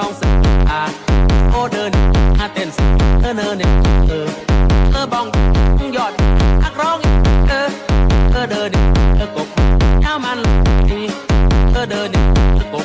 น้องสักอาโอเดินอาเต้นสักเออเนอเนี่ยเออเออบองยอดอักร้องเออเออเดินเออกบถ้ามันเออเดินเออกบ